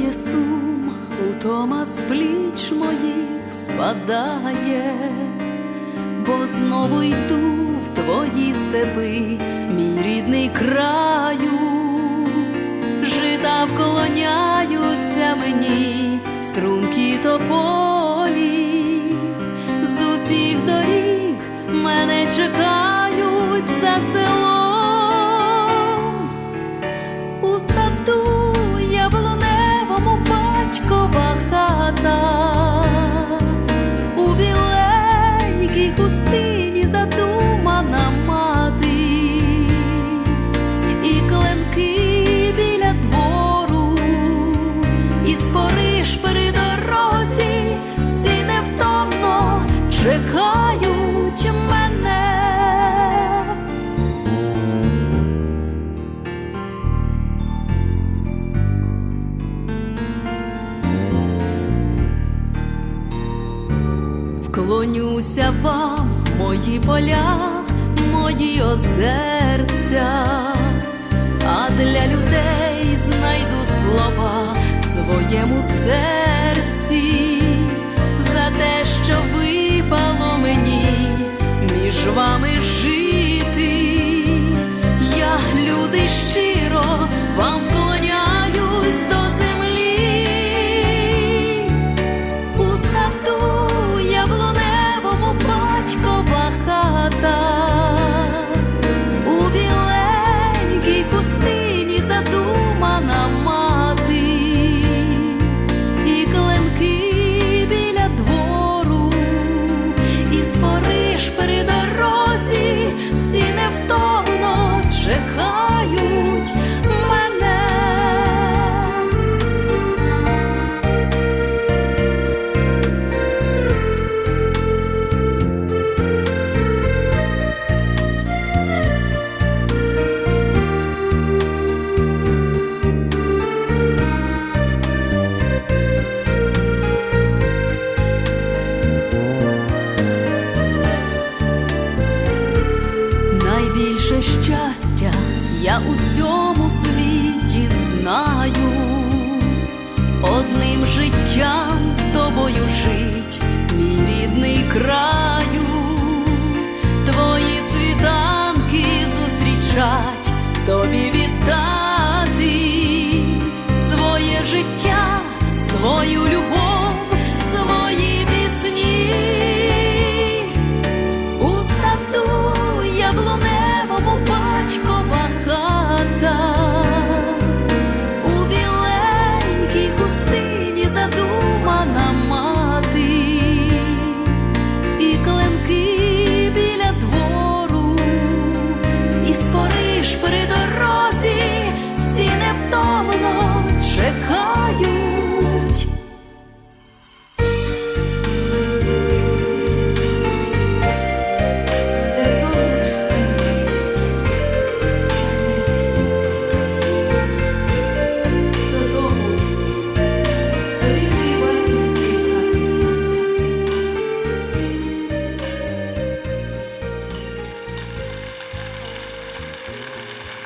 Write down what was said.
Минає сум, утома з пліч моїх спадає, бо знову йду в твої степи, мій рідний краю, жита вколоняються мені, струнки тополі, з усіх доріг мене чекають чекають мене. Вклонюся вам, мої поля, мої озерця, а для людей знайду слова в своєму серці Щастя я у цьому світі знаю, одним життям з тобою жить, мій рідний краю, придорожній.